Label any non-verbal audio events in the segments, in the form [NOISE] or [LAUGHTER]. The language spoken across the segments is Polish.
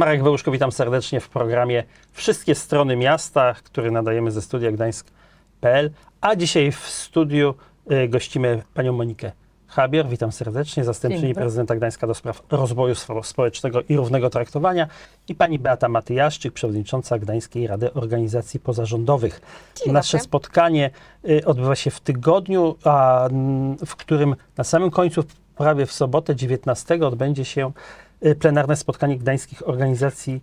Marek Wełuszko, witam serdecznie w programie Wszystkie strony miasta, który nadajemy ze studia gdańsk.pl, a dzisiaj w studiu y, gościmy panią Monikę Habier, witam serdecznie, zastępczyni prezydenta Gdańska do spraw rozwoju spo- społecznego i równego traktowania i pani Beata Matyjaszczyk, przewodnicząca Gdańskiej Rady Organizacji Pozarządowych. Dzień Nasze dobry. spotkanie y, odbywa się w tygodniu, a, w którym na samym końcu, prawie w sobotę 19 odbędzie się plenarne spotkanie gdańskich organizacji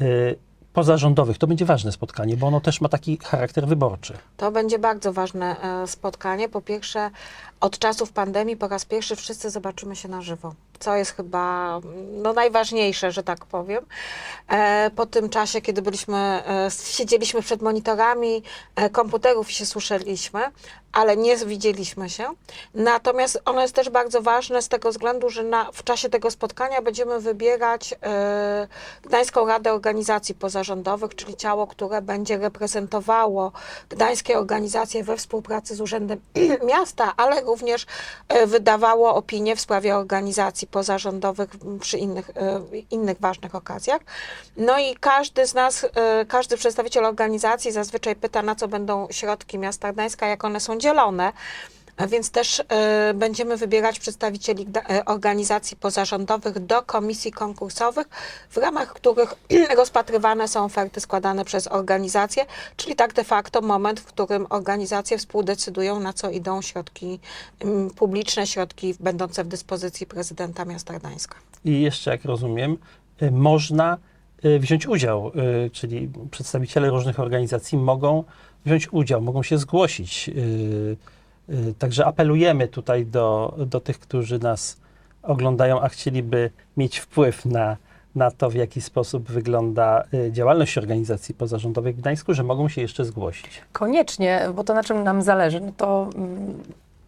y, pozarządowych. To będzie ważne spotkanie, bo ono też ma taki charakter wyborczy. To będzie bardzo ważne e, spotkanie. Po pierwsze, od czasów pandemii po raz pierwszy wszyscy zobaczymy się na żywo, co jest chyba mm, no, najważniejsze, że tak powiem. E, Po tym czasie, kiedy byliśmy, e, siedzieliśmy przed monitorami komputerów i się słyszeliśmy, ale nie widzieliśmy się. Natomiast ono jest też bardzo ważne z tego względu, że na, w czasie tego spotkania będziemy wybierać e, Gdańską Radę Organizacji Pozarządowych, czyli ciało, które będzie reprezentowało gdańskie organizacje we współpracy z Urzędem [CLEARS THROAT] Miasta, ale również e, wydawało opinie w sprawie organizacji pozarządowych przy innych, e, innych ważnych okazjach. No i każdy z nas, każdy przedstawiciel organizacji zazwyczaj pyta, na co będą środki miasta Gdańska, jak one są dzielone. A Więc też e, będziemy wybierać przedstawicieli e, organizacji pozarządowych do komisji konkursowych, w ramach których [CLEARS THROAT] rozpatrywane są oferty składane przez organizacje, czyli tak de facto moment, w którym organizacje współdecydują, na co idą środki mm, publiczne, środki będące w dyspozycji prezydenta miasta Gdańska. I jeszcze, jak rozumiem, y, można y, wziąć udział, y, czyli przedstawiciele różnych organizacji mogą wziąć udział, mogą się zgłosić. Y, y, Także apelujemy tutaj do, do tych, którzy nas oglądają, a chcieliby mieć wpływ na, na to, w jaki sposób wygląda y, działalność organizacji pozarządowych w Gdańsku, że mogą się jeszcze zgłosić. Koniecznie, bo to na czym nam zależy, no to mm,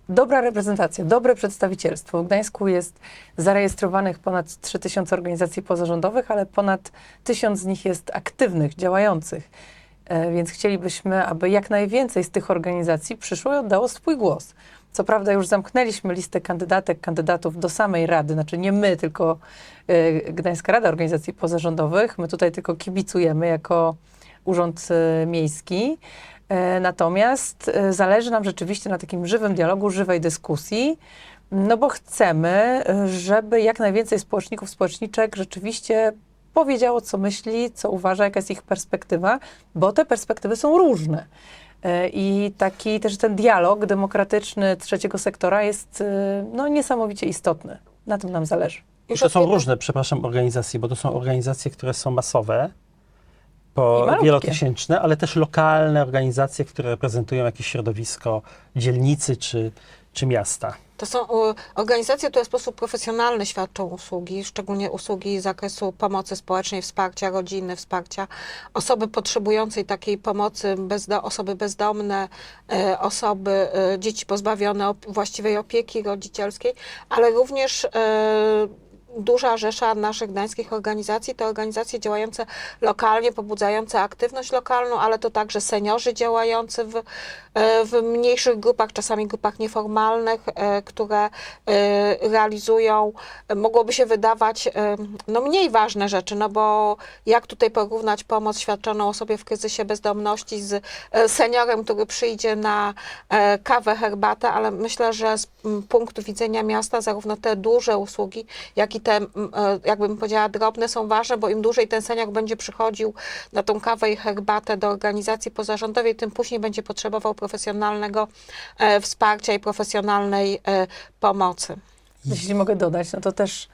dobra reprezentacja, dobre przedstawicielstwo. W Gdańsku jest zarejestrowanych ponad 3000 organizacji pozarządowych, ale ponad 1000 z nich jest aktywnych, działających. E, Więc chcielibyśmy, aby jak najwięcej z tych organizacji przyszło i oddało swój głos. Co prawda już zamknęliśmy listę kandydatek, kandydatów do samej Rady, znaczy nie my, tylko e, Gdańska Rada Organizacji Pozarządowych. My tutaj tylko kibicujemy jako Urząd e, Miejski. Natomiast zależy nam rzeczywiście na takim żywym dialogu, żywej dyskusji, no bo chcemy, żeby jak najwięcej społeczników, społeczniczek rzeczywiście powiedziało, co myśli, co uważa, jaka jest ich perspektywa, bo te perspektywy są różne. E, I taki też ten dialog demokratyczny trzeciego sektora jest e, no, niesamowicie istotny. Na tym nam zależy. I to są różne, przepraszam, organizacje, bo to są organizacje, które są masowe, po wielotysięczne, ale też lokalne organizacje, które reprezentują jakieś środowisko dzielnicy czy, czy miasta. To są organizacje, które w sposób profesjonalny świadczą usługi, szczególnie usługi z zakresu pomocy społecznej, wsparcia rodziny, wsparcia osoby potrzebującej takiej pomocy, bezdo, osoby bezdomne, y, osoby, y, dzieci pozbawione właściwej opieki rodzicielskiej, ale również y, duża rzesza naszych gdańskich organizacji to organizacje działające lokalnie, pobudzające aktywność lokalną, ale to także seniorzy działający w, e, w mniejszych grupach, czasami grupach nieformalnych, e, które e, realizują, mogłoby się wydawać, no mniej ważne rzeczy, no bo jak tutaj porównać pomoc świadczoną osobie w kryzysie bezdomności z seniorem, który przyjdzie na kawę, herbatę, ale myślę, że z punktu widzenia miasta zarówno te duże usługi, jak i te, e, jakbym powiedziała, drobne są ważne, bo im dłużej ten senior będzie przychodził na tą kawę i herbatę do organizacji pozarządowej, tym później będzie potrzebował profesjonalnego e, wsparcia i profesjonalnej e, pomocy. Jeśli mogę dodać, no to też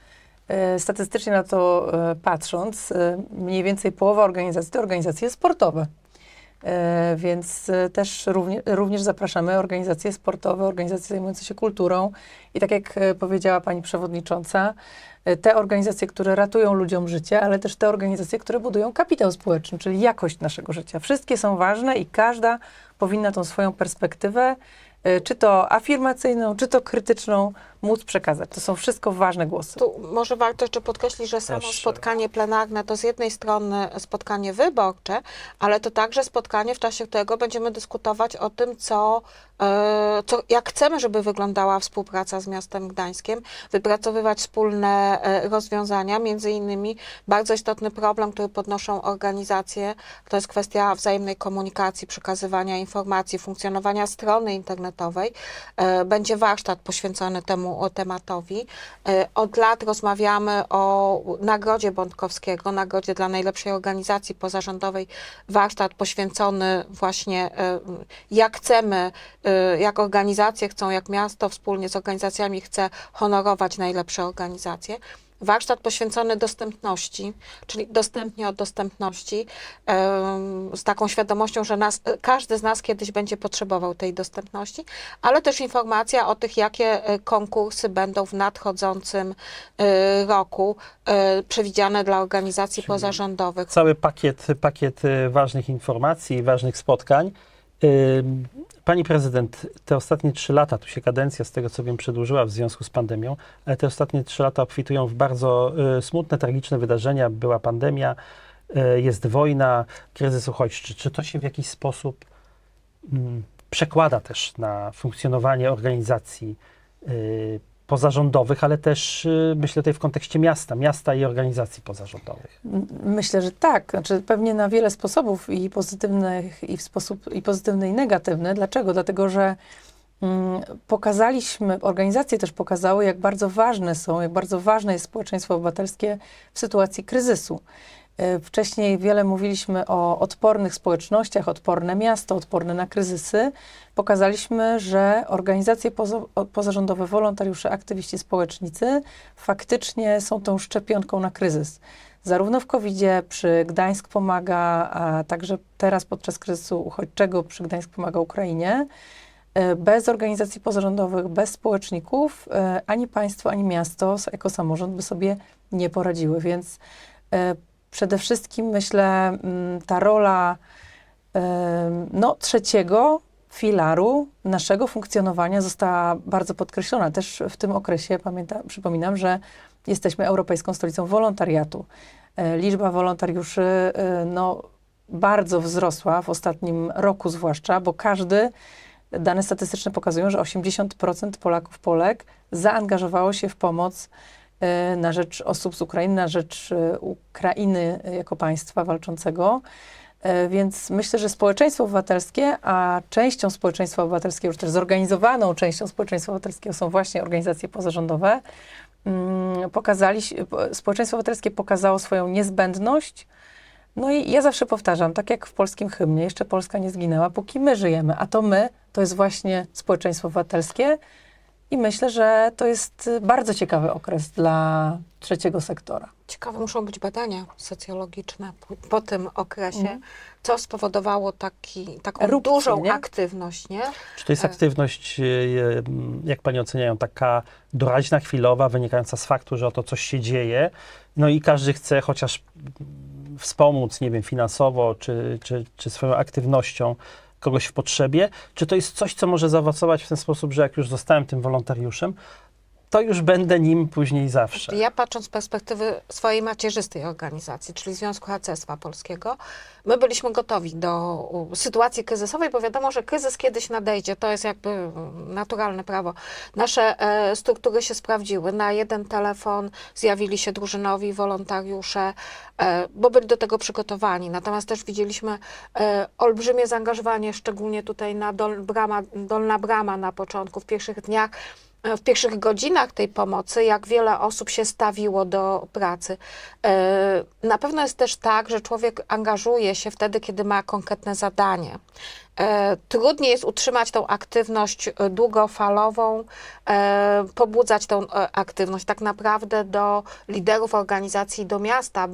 statystycznie na to patrząc, mniej więcej połowa organizacji to organizacje sportowe. E, Więc e, też równie, również zapraszamy organizacje sportowe, organizacje zajmujące się kulturą. I tak jak e, powiedziała pani przewodnicząca, te organizacje, które ratują ludziom życie, ale też te organizacje, które budują kapitał społeczny, czyli jakość naszego życia. Wszystkie są ważne i każda powinna tą swoją perspektywę, czy to afirmacyjną, czy to krytyczną, móc przekazać. To są wszystko ważne głosy. Tu może warto jeszcze podkreślić, że samo Też. spotkanie plenarne to z jednej strony spotkanie wyborcze, ale to także spotkanie, w czasie którego będziemy dyskutować o tym, co, e, co, jak chcemy, żeby wyglądała współpraca z miastem Gdańskiem, wypracowywać wspólne e, rozwiązania, między innymi bardzo istotny problem, który podnoszą organizacje, to jest kwestia wzajemnej komunikacji, przekazywania informacji, funkcjonowania strony internetowej. E, Będzie warsztat poświęcony temu o tematowi. E, Od lat rozmawiamy o Nagrodzie Bątkowskiego, nagrodzie dla najlepszej organizacji pozarządowej. Warsztat poświęcony właśnie, e, jak chcemy, e, jak organizacje chcą, jak miasto wspólnie z organizacjami chce honorować najlepsze organizacje. Warsztat poświęcony dostępności, czyli dostępnie od dostępności, z taką świadomością, że nas, każdy z nas kiedyś będzie potrzebował tej dostępności, ale też informacja o tych, jakie e, konkursy będą w nadchodzącym e, roku e, przewidziane dla organizacji pozarządowych. Cały pakiet, pakiet ważnych informacji, ważnych spotkań. Pani prezydent, te ostatnie trzy lata, tu się kadencja z tego co wiem przedłużyła w związku z pandemią, ale te ostatnie trzy lata obfitują w bardzo y, smutne, tragiczne wydarzenia. Była pandemia, y, jest wojna, kryzys uchodźczy. Czy to się w jakiś sposób przekłada też na funkcjonowanie organizacji y, pozarządowych, ale też y, myślę tutaj w kontekście miasta, miasta i organizacji pozarządowych. Myślę, że tak. Znaczy pewnie na wiele sposobów i pozytywnych, i w sposób i pozytywny, i negatywny. Dlaczego? Dlatego, że mm, pokazaliśmy, organizacje też pokazały, jak bardzo ważne są, jak bardzo ważne jest społeczeństwo obywatelskie w sytuacji kryzysu. Y, Wcześniej wiele mówiliśmy o odpornych społecznościach, odporne miasto, odporne na kryzysy. Pokazaliśmy, że organizacje pozarządowe, wolontariusze, aktywiści, społecznicy faktycznie są tą szczepionką na kryzys. Zarówno w COVID-zie przy Gdańsk pomaga, a także teraz podczas kryzysu uchodźczego przy Gdańsk pomaga Ukrainie. E, Bez organizacji pozarządowych, bez społeczników, e, ani państwo, ani miasto jako samorząd by sobie nie poradziły. Więc e, przede wszystkim myślę, mm, ta rola no, trzeciego filaru naszego funkcjonowania została bardzo podkreślona. Też w tym okresie pamięta, przypominam, że jesteśmy Europejską Stolicą Wolontariatu. E, Liczba wolontariuszy e, no, bardzo wzrosła w ostatnim roku zwłaszcza, bo każdy, dane statystyczne pokazują, że 80% Polaków, Polek zaangażowało się w pomoc na rzecz osób z Ukrainy, na rzecz e, Ukrainy jako państwa walczącego. E, Więc myślę, że społeczeństwo obywatelskie, a częścią społeczeństwa obywatelskiego, już też zorganizowaną częścią społeczeństwa obywatelskiego są właśnie organizacje pozarządowe, mm, pokazali, po- społeczeństwo obywatelskie pokazało swoją niezbędność. No i ja zawsze powtarzam, tak jak w polskim hymnie, jeszcze Polska nie zginęła, póki my żyjemy, a to my to jest właśnie społeczeństwo obywatelskie i myślę, że to jest y, bardzo ciekawy okres dla trzeciego sektora. Ciekawe muszą być badania socjologiczne po, po tym okresie, Mhm. co spowodowało taki, taką Erupcję, dużą nie? aktywność, nie? Czy to jest Tak. aktywność, e, e, jak Pani oceniają, taka doraźna, chwilowa, wynikająca z faktu, że oto coś się dzieje, no i każdy chce chociaż mm, wspomóc, nie wiem, finansowo, czy, czy, czy swoją aktywnością kogoś w potrzebie? Czy to jest coś, co może zaowocować w ten sposób, że jak już zostałem tym wolontariuszem, to już będę nim później zawsze? Ja patrząc z perspektywy swojej macierzystej organizacji, czyli Związku Harcerstwa Polskiego, my byliśmy gotowi do sytuacji kryzysowej, bo wiadomo, że kryzys kiedyś nadejdzie, to jest jakby naturalne prawo. Nasze e, struktury się sprawdziły. Na jeden telefon zjawili się drużynowi wolontariusze, e, bo byli do tego przygotowani. Natomiast też widzieliśmy e, olbrzymie zaangażowanie, szczególnie tutaj na dol, brama, Dolna Brama na początku, w pierwszych dniach w pierwszych godzinach tej pomocy, jak wiele osób się stawiło do pracy. E, Na pewno jest też tak, że człowiek angażuje się wtedy, kiedy ma konkretne zadanie. E, Trudniej jest utrzymać tą aktywność e, długofalową, e, pobudzać tą aktywność tak naprawdę do liderów organizacji, do miasta.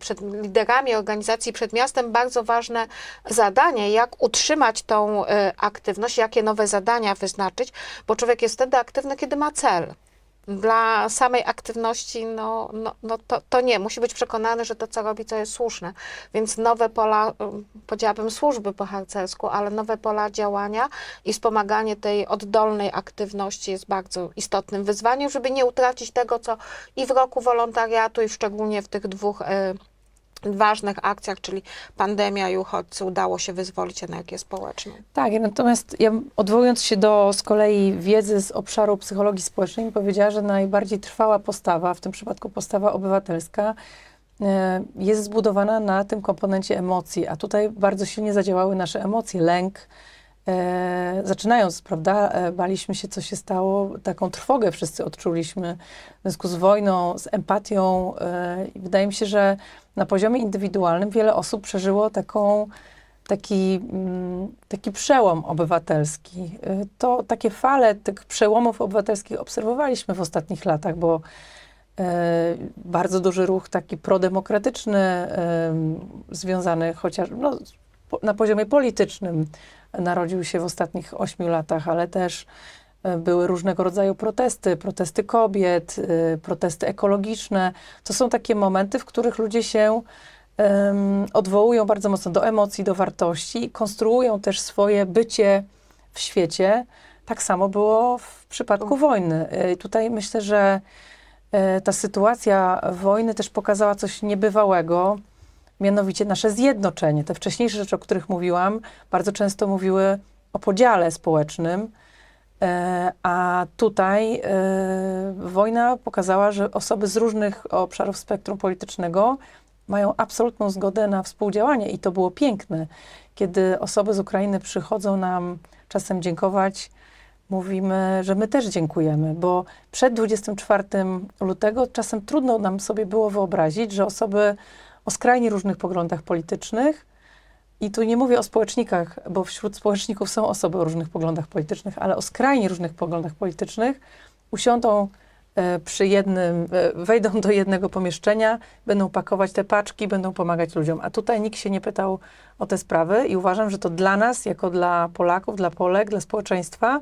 Przed liderami organizacji przed miastem bardzo ważne zadanie, jak utrzymać tą aktywność, jakie nowe zadania wyznaczyć, bo człowiek jest wtedy aktywny, kiedy ma cel. Dla samej aktywności, no, no, no to, to nie. Musi być przekonany, że to, co robi, to jest słuszne. Więc nowe pola, ym, powiedziałabym służby po harcersku, ale nowe pola działania i wspomaganie tej oddolnej aktywności jest bardzo istotnym wyzwaniem, żeby nie utracić tego, co i w roku wolontariatu, i szczególnie w tych dwóch y, ważnych akcjach, czyli pandemia i uchodźcy, udało się wyzwolić energię społeczną. Tak, natomiast ja odwołując się do z kolei wiedzy z obszaru psychologii społecznej, powiedziała, że najbardziej trwała postawa, w tym przypadku postawa obywatelska, e, jest zbudowana na tym komponencie emocji, a tutaj bardzo silnie zadziałały nasze emocje, lęk. E, zaczynając, prawda, e, baliśmy się, co się stało, taką trwogę wszyscy odczuliśmy w związku z wojną, z empatią. Wydaje mi się, że na poziomie indywidualnym wiele osób przeżyło taką taki, mm, taki przełom obywatelski. Y, To takie fale tych przełomów obywatelskich obserwowaliśmy w ostatnich latach, bo e, bardzo duży ruch taki prodemokratyczny, em, związany chociaż no, na poziomie politycznym narodził się w ostatnich ośmiu latach, ale też były różnego rodzaju protesty, protesty kobiet, y, protesty ekologiczne. To są takie momenty, w których ludzie się em, odwołują bardzo mocno do emocji, do wartości, konstruują też swoje bycie w świecie. Tak samo było w przypadku wojny. E, Tutaj myślę, że e, ta sytuacja wojny też pokazała coś niebywałego, mianowicie nasze zjednoczenie. Te wcześniejsze rzeczy, o których mówiłam, bardzo często mówiły o podziale społecznym, a tutaj e, wojna pokazała, że osoby z różnych obszarów spektrum politycznego mają absolutną zgodę na współdziałanie i to było piękne. Kiedy osoby z Ukrainy przychodzą nam czasem dziękować, mówimy, że my też dziękujemy, bo przed 24 lutego czasem trudno nam sobie było wyobrazić, że osoby o skrajnie różnych poglądach politycznych, i tu nie mówię o społecznikach, bo wśród społeczników są osoby o różnych poglądach politycznych, ale o skrajnie różnych poglądach politycznych, usiądą e, przy jednym, e, wejdą do jednego pomieszczenia, będą pakować te paczki, będą pomagać ludziom. A tutaj nikt się nie pytał o te sprawy i uważam, że to dla nas, jako dla Polaków, dla Polek, dla społeczeństwa,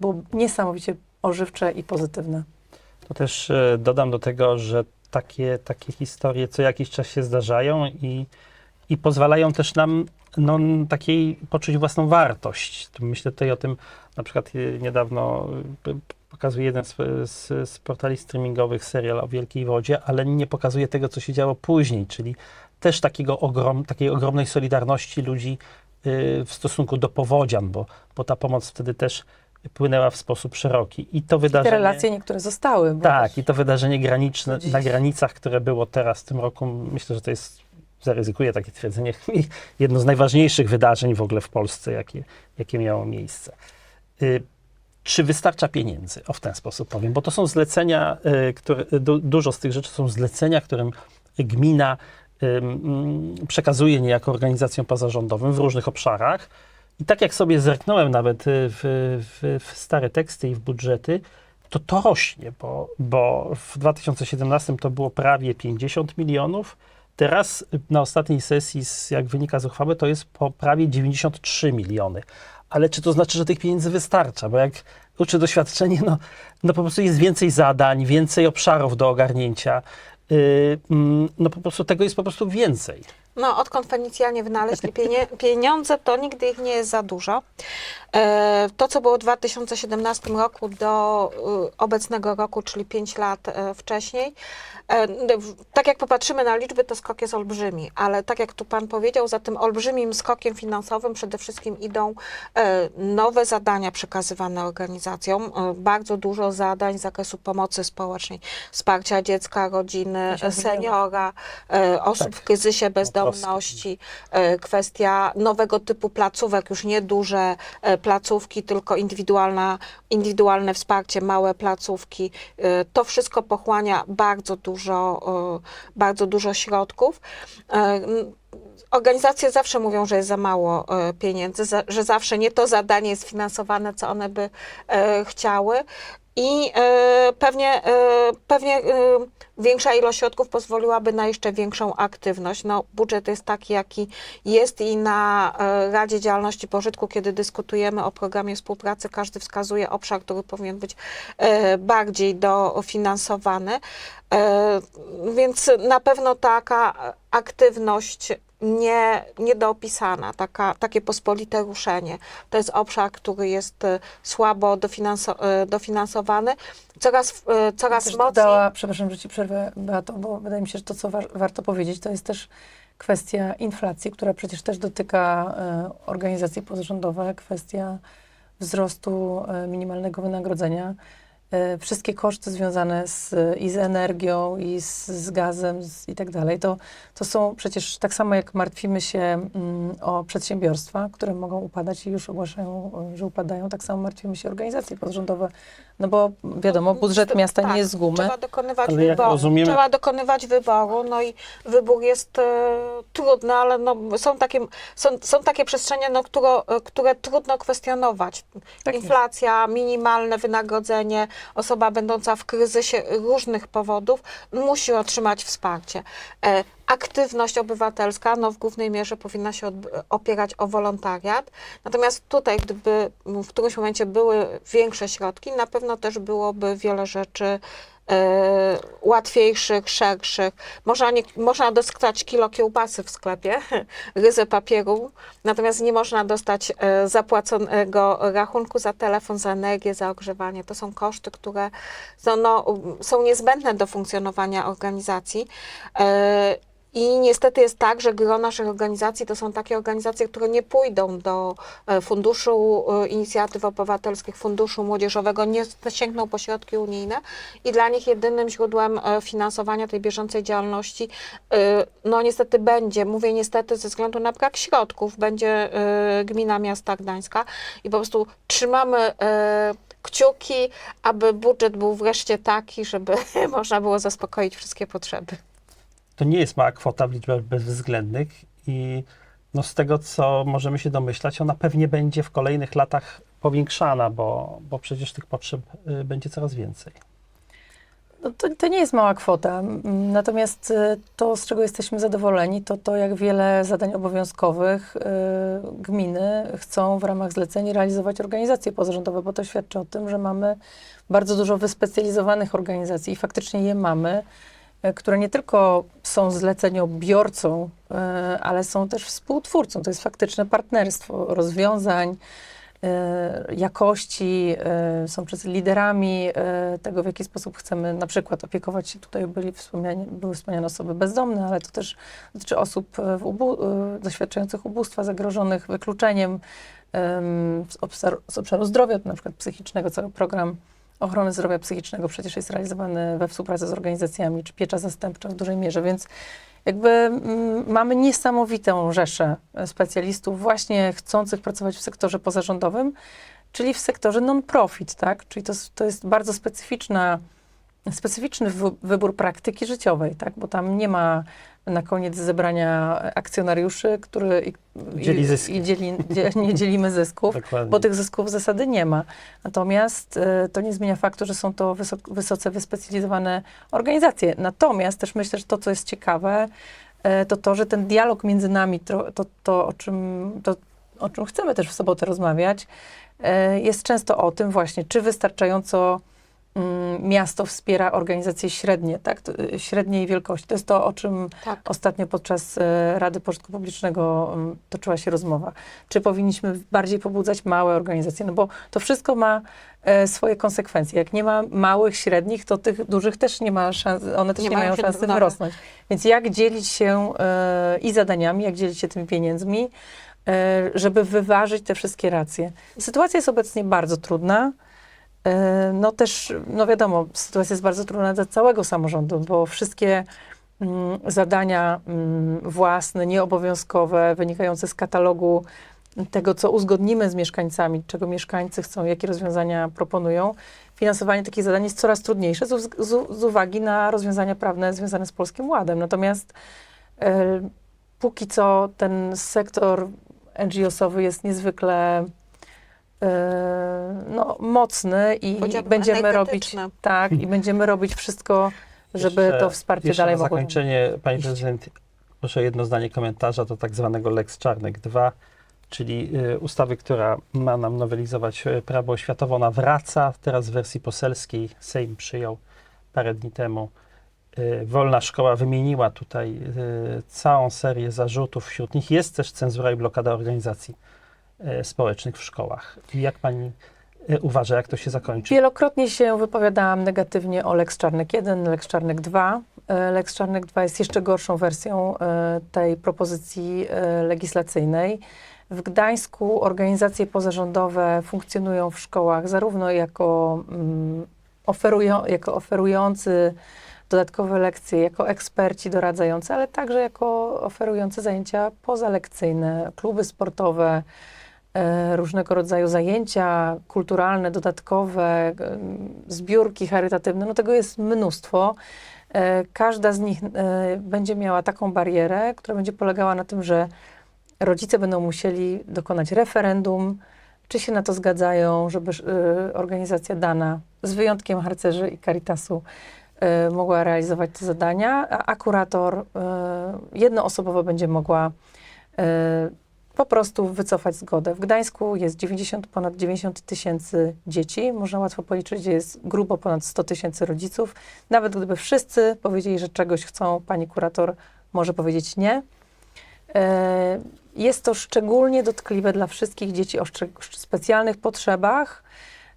było niesamowicie ożywcze i pozytywne. To też e, dodam do tego, że takie, takie historie co jakiś czas się zdarzają i, i pozwalają też nam no, takiej poczuć własną wartość. Myślę tutaj o tym, na przykład e, niedawno p- pokazuje jeden z, z, z portali streamingowych serial o Wielkiej Wodzie, ale nie pokazuje tego, co się działo później, czyli też takiego ogrom, takiej ogromnej solidarności ludzi y, w stosunku do powodzian, bo, bo ta pomoc wtedy też płynęła w sposób szeroki. I to Te wydarzenie... relacje niektóre zostały. Tak, i to wydarzenie graniczne na granicach, które było teraz w tym roku, myślę, że to jest, zaryzykuję takie twierdzenie, jedno z najważniejszych wydarzeń w ogóle w Polsce, jakie, jakie miało miejsce. Y, Czy wystarcza pieniędzy? O w ten sposób powiem, bo to są zlecenia, y, które, du, dużo z tych rzeczy są zlecenia, którym gmina ym, przekazuje niejako organizacjom pozarządowym w różnych obszarach. I tak jak sobie zerknąłem nawet y, w, w, w stare teksty i w budżety, to to rośnie, bo, bo w 2017 to było prawie 50 milionów. Teraz na ostatniej sesji, jak wynika z uchwały, to jest po prawie 93 miliony. Ale czy to znaczy, że tych pieniędzy wystarcza? Bo jak uczy doświadczenie, no, no po prostu jest więcej zadań, więcej obszarów do ogarnięcia. Yy, no po prostu tego jest po prostu więcej. No, odkąd Fenicjanie wynaleźli pieniądze, to nigdy ich nie jest za dużo. E, to, co było w 2017 roku do y, obecnego roku, czyli 5 lat e, wcześniej, e, tak jak popatrzymy na liczby, to skok jest olbrzymi, ale tak jak tu Pan powiedział, za tym olbrzymim skokiem finansowym przede wszystkim idą nowe zadania przekazywane organizacjom, bardzo dużo zadań z zakresu pomocy społecznej, wsparcia dziecka, rodziny, seniora, osób Tak. w kryzysie bezdomności, e, kwestia nowego typu placówek, już nie duże e, placówki, tylko indywidualna, indywidualne wsparcie, małe placówki. E, To wszystko pochłania bardzo dużo, bardzo dużo środków. Organizacje zawsze mówią, że jest za mało pieniędzy, że zawsze nie to zadanie jest finansowane, co one by chciały. I e, pewnie, e, pewnie e, większa ilość środków pozwoliłaby na jeszcze większą aktywność. No, budżet jest taki, jaki jest i na Radzie Działalności Pożytku, kiedy dyskutujemy o programie współpracy, każdy wskazuje obszar, który powinien być bardziej dofinansowany. Więc na pewno taka aktywność nie, niedopisana, taka, takie pospolite ruszenie. To jest obszar, który jest e, słabo dofinanso, e, dofinansowany. Coraz, e, coraz Też mocniej. dodała, przepraszam, że ci przerwę, Beato, bo wydaje mi się, że to, co war, warto powiedzieć, to jest też kwestia inflacji, która przecież też dotyka e, organizacje pozarządowe, kwestia wzrostu e, minimalnego wynagrodzenia. E, wszystkie koszty związane z, i z energią, i z, z gazem, z, i tak dalej, to, to są przecież tak samo jak martwimy się mm, o przedsiębiorstwa, które mogą upadać i już ogłaszają, że upadają, tak samo martwimy się o organizacje pozarządowe, no bo wiadomo, budżet miasta Tak, nie jest z gumy. Trzeba dokonywać Ale jak wyboru. rozumiemy- Trzeba dokonywać wyboru, no i wybór jest e, trudny, ale no, są, takie, są, są takie przestrzenie, no, które, które trudno kwestionować. Tak jest. Inflacja, minimalne wynagrodzenie, osoba będąca w kryzysie różnych powodów musi otrzymać wsparcie. E, aktywność obywatelska no, w głównej mierze powinna się opierać o wolontariat. Natomiast tutaj, gdyby w którymś momencie były większe środki, na pewno też byłoby wiele rzeczy łatwiejszych, szerszych. Można, nie, można dostać kilo kiełbasy w sklepie, [LAUGHS] ryzę papieru, natomiast nie można dostać e, zapłaconego rachunku za telefon, za energię, za ogrzewanie. To są koszty, które są, no, są niezbędne do funkcjonowania organizacji. I niestety jest tak, że gro naszych organizacji to są takie organizacje, które nie pójdą do e, Funduszu e, Inicjatyw Obywatelskich, Funduszu Młodzieżowego, nie sięgną po środki unijne i dla nich jedynym źródłem e, finansowania tej bieżącej działalności, no niestety będzie, mówię niestety ze względu na brak środków, będzie gmina miasta Gdańska i po prostu trzymamy kciuki, aby budżet był wreszcie taki, żeby [LAUGHS] można było zaspokoić wszystkie potrzeby. To nie jest mała kwota w liczbach bezwzględnych i no z tego, co możemy się domyślać, ona pewnie będzie w kolejnych latach powiększana, bo, bo przecież tych potrzeb y, będzie coraz więcej. No to, to nie jest mała kwota. Natomiast y, to, z czego jesteśmy zadowoleni, to to, jak wiele zadań obowiązkowych y, gminy chcą w ramach zleceń realizować organizacje pozarządowe, bo to świadczy o tym, że mamy bardzo dużo wyspecjalizowanych organizacji i faktycznie je mamy, które nie tylko są zleceniobiorcą, y, ale są też współtwórcą. To jest faktyczne partnerstwo rozwiązań, y, jakości, są przez liderami tego, w jaki sposób chcemy na przykład opiekować się. Tutaj byli wspomniani, były wspomniane osoby bezdomne, ale to też dotyczy osób doświadczających ubóstwa, zagrożonych wykluczeniem z, obszaru, z obszaru zdrowia, na przykład psychicznego, cały program ochrony zdrowia psychicznego przecież jest realizowany we współpracy z organizacjami, czy piecza zastępcza w dużej mierze, więc jakby mm, mamy niesamowitą rzeszę specjalistów właśnie chcących pracować w sektorze pozarządowym, czyli w sektorze non-profit, tak? Czyli to, to jest bardzo specyficzna, specyficzny wy- wybór praktyki życiowej, tak? Bo tam nie ma na koniec zebrania akcjonariuszy, który i, Dzieli zyski. i dzieli, dzie, [LAUGHS] nie dzielimy zysków, bo tych zysków w zasady nie ma. Natomiast e, to nie zmienia faktu, że są to wysok, wysoce wyspecjalizowane organizacje. Natomiast też myślę, że to, co jest ciekawe, e, to to, że ten dialog między nami, to, to, to, o, czym, to o czym chcemy też w sobotę rozmawiać, e, jest często o tym właśnie, czy wystarczająco miasto wspiera organizacje średnie, tak? Y, średniej wielkości. To jest to, o czym Tak. Ostatnio podczas e, Rady Pożytku Publicznego m, toczyła się rozmowa. Czy powinniśmy bardziej pobudzać małe organizacje? No bo to wszystko ma e, swoje konsekwencje. Jak nie ma małych, średnich, to tych dużych też nie ma szans, one też Nie nie, mają szansy wyrosnąć. Więc jak dzielić się e, i zadaniami, jak dzielić się tymi pieniędzmi, e, żeby wyważyć te wszystkie racje. Sytuacja jest obecnie bardzo trudna. E, No też, no wiadomo, sytuacja jest bardzo trudna dla całego samorządu, bo wszystkie mm, zadania mm, własne, nieobowiązkowe, wynikające z katalogu tego, co uzgodnimy z mieszkańcami, czego mieszkańcy chcą, jakie rozwiązania proponują, finansowanie takich zadań jest coraz trudniejsze z, z, z uwagi na rozwiązania prawne związane z Polskim Ładem. Natomiast e, póki co ten sektor NGO-sowy jest niezwykle no, mocny i będziemy robić tak i będziemy robić wszystko, żeby Jeszcze- to wsparcie dalej na mogło. zakończenie, Pani iść. Prezydent, proszę jedno zdanie komentarza do tak zwanego Lex Czarnek 2, czyli y, ustawy, która ma nam nowelizować y, prawo oświatowe. Ona wraca teraz w wersji poselskiej. Sejm przyjął parę dni temu. Y, Wolna szkoła wymieniła tutaj y, całą serię zarzutów. Wśród nich jest też cenzura i blokada organizacji y, społecznych w szkołach. Jak Pani y, uważa, jak to się zakończy? Wielokrotnie się wypowiadałam negatywnie o Lex Czarnek 1, Lex Czarnek 2. E, Lex Czarnek 2 jest jeszcze gorszą wersją e, tej propozycji e, legislacyjnej. W Gdańsku organizacje pozarządowe funkcjonują w szkołach zarówno jako, mm, oferują, jako oferujący dodatkowe lekcje, jako eksperci doradzający, ale także jako oferujący zajęcia pozalekcyjne, kluby sportowe, e, różnego rodzaju zajęcia kulturalne, dodatkowe, e, zbiórki charytatywne. No tego jest mnóstwo. E, Każda z nich e, będzie miała taką barierę, która będzie polegała na tym, że rodzice będą musieli dokonać referendum, czy się na to zgadzają, żeby e, organizacja dana, z wyjątkiem harcerzy i Caritasu, e, mogła realizować te zadania, a, kurator e, jednoosobowo będzie mogła e, po prostu wycofać zgodę. W Gdańsku jest 90, ponad 90 tysięcy dzieci. Można łatwo policzyć, jest grubo ponad 100 tysięcy rodziców. Nawet gdyby wszyscy powiedzieli, że czegoś chcą, pani kurator może powiedzieć nie. E, Jest to szczególnie dotkliwe dla wszystkich dzieci o specjalnych potrzebach,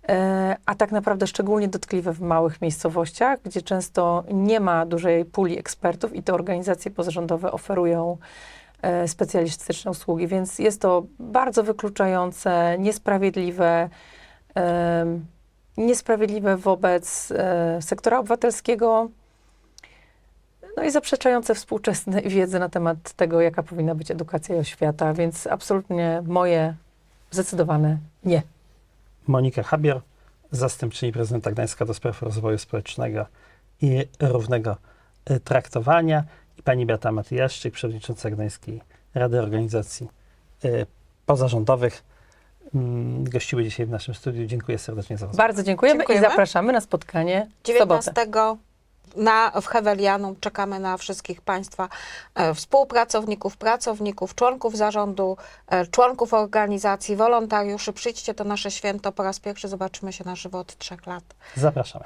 e, a tak naprawdę szczególnie dotkliwe w małych miejscowościach, gdzie często nie ma dużej puli ekspertów i te organizacje pozarządowe oferują specjalistyczne usługi, więc jest to bardzo wykluczające, niesprawiedliwe, em, niesprawiedliwe wobec e, sektora obywatelskiego, no i zaprzeczające współczesnej [LAUGHS] wiedzy na temat tego, jaka powinna być edukacja i oświata, więc absolutnie moje zdecydowane nie. Monika Habier, zastępczyni prezydenta Gdańska do spraw rozwoju społecznego i równego e, traktowania pani Beata Matyjaszczyk, przewodnicząca Gdańskiej Rady Organizacji e, Pozarządowych. Mm, Gościły dzisiaj w naszym studiu. Dziękuję serdecznie za rozmowę. Bardzo dziękujemy, Dziękujemy. i zapraszamy na spotkanie w sobotę. 19 na, w Hewelianum czekamy na wszystkich Państwa e, współpracowników, pracowników, członków zarządu, e, członków organizacji, wolontariuszy. Przyjdźcie to nasze święto po raz pierwszy, zobaczymy się na żywo od trzech lat. Zapraszamy.